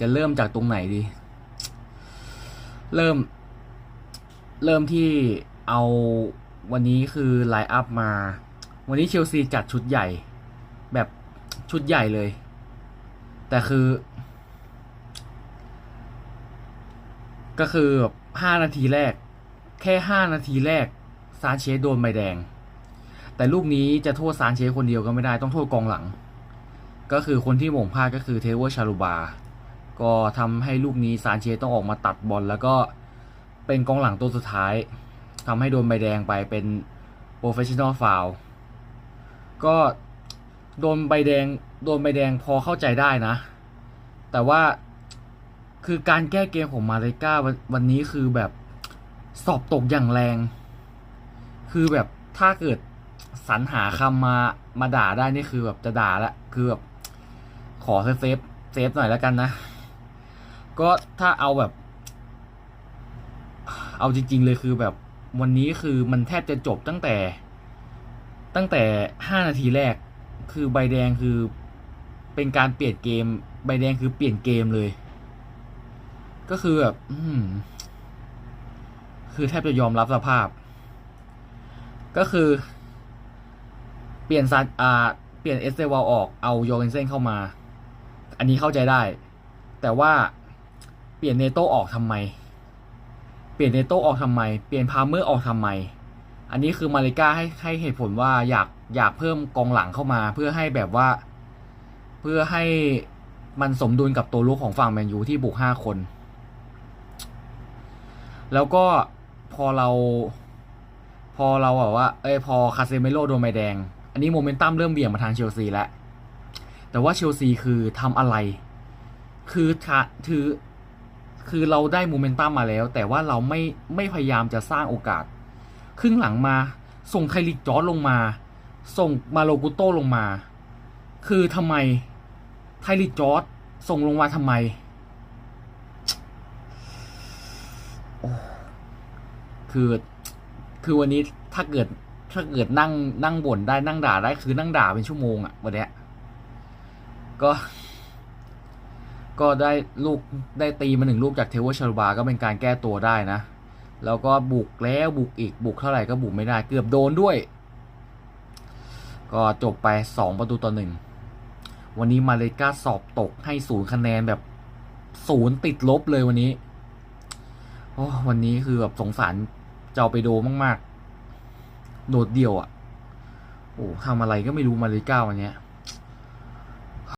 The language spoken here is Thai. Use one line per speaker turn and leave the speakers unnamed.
จะเริ่มจากตรงไหนดี เริ่ม เริ่มที่เอาวันนี้คือไลน์อัพมา วันนี้เชลซีจัดชุดใหญ่ แบบชุดใหญ่เลย แต่คือ ก็คือแบบห้านาทีแรก แค่ห้านาทีแรก ซานเชสโดนใบแดง แต่ลูกนี้จะโทษซานเชสคนเดียวก็ไม่ได้ต้องโทษกองหลัง ก็คือคนที่หม่งพลาดก็คือเทเวอร์ชาลูบา ก็ทำให้ลูกนี้ซานเชสต้องออกมาตัดบอลแล้วก็เป็นกองหลังตัวสุดท้ายทำให้โดนใบแดงไปเป็นโปรเฟชชั่นอลฟาวก็โดนใบแดงโดนใบแดงพอเข้าใจได้นะ แต่ว่าคือการแก้เกมของมาเลก้าวันวันนี้คือแบบสอบตกอย่างแรง คือแบบถ้าเกิดสรรหาคำมามาด่าได้นี่คือแบบจะด่าละคือแบบ อเซฟเซฟหน่อยแล้วกันนะ ก็ถ้าเอาแบบ เอาจริง ๆ เลยคือแบบวันนี้คือมันแทบจะจบตั้งแต่ ตั้งแต่ห้านาทีแรก คือใบแดงคือเป็นการเปลี่ยนเกม ใบแดงคือเปลี่ยนเกมเลย ก็คือแบบคือแทบจะยอมรับสภาพ ก็คือ เปลี่ยนซานอ่าเปลี่ยนเอสเตวาลออกเอาโยเกนเซนเข้ามา อันนี้เข้าใจได้ แต่ว่าเปลี่ยนเนโต้ออกทำไม เปลี่ยนเนโต้ออกทำไม เปลี่ยนพาเมอร์ออกทำไม อันนี้คือมาริก้าให้ให้เหตุผลว่าอยากอยากเพิ่มกองหลังเข้ามา เพื่อให้แบบว่า เพื่อให้มันสมดุลกับตัวลุกของฝั่งแมนยูที่บุกห้าคน แล้วก็พอเรา พอเราแบบว่า เอ้ยพอคาเซเมโลโดนใบแดง อันนี้โมเมนตัมเริ่มเบี่ยงมาทางเชลซีแล้ว แต่ว่าเชลซีคือทำอะไร คือคือคือเราได้โมเมนตัมมาแล้ว แต่ว่าเราไม่ไม่พยายามจะสร้างโอกาส ครึ่งหลังมา ส่งไทลิกจอร์ดลงมา ส่งมาโลกุโตลงมา คือทำไมไทลิกจอร์ดส่งลงมาทำไมโอ้คือคือวันนี้ถ้าเกิดถ้าเกิดนั่งนั่งบ่นได้นั่งด่าได้คือนั่งด่าเป็นชั่วโมงอะวันเนี้ย ก็ ก็ได้ลูกได้ตีมาหนึ่งลูกจากเทเวชาลบาก็เป็นการแก้ตัวได้นะ แล้วก็บุกแล้วบุกอีกบุกเท่าไหร่ก็บุกไม่ได้เกือบโดนด้วย ก็จบไปสองประตูต่อหนึ่งวันนี้มาเลกาสอบตกให้ศูนย์คะแนนแบบศูนย์ติดลบเลยวันนี้โอ้วันนี้คือแบบสงสารเจ้าไปโดมาก ๆ โดดเดี่ยวอะ่ะ โอ้ทำอะไรก็ไม่รู้มาเลกาวันเนี้ย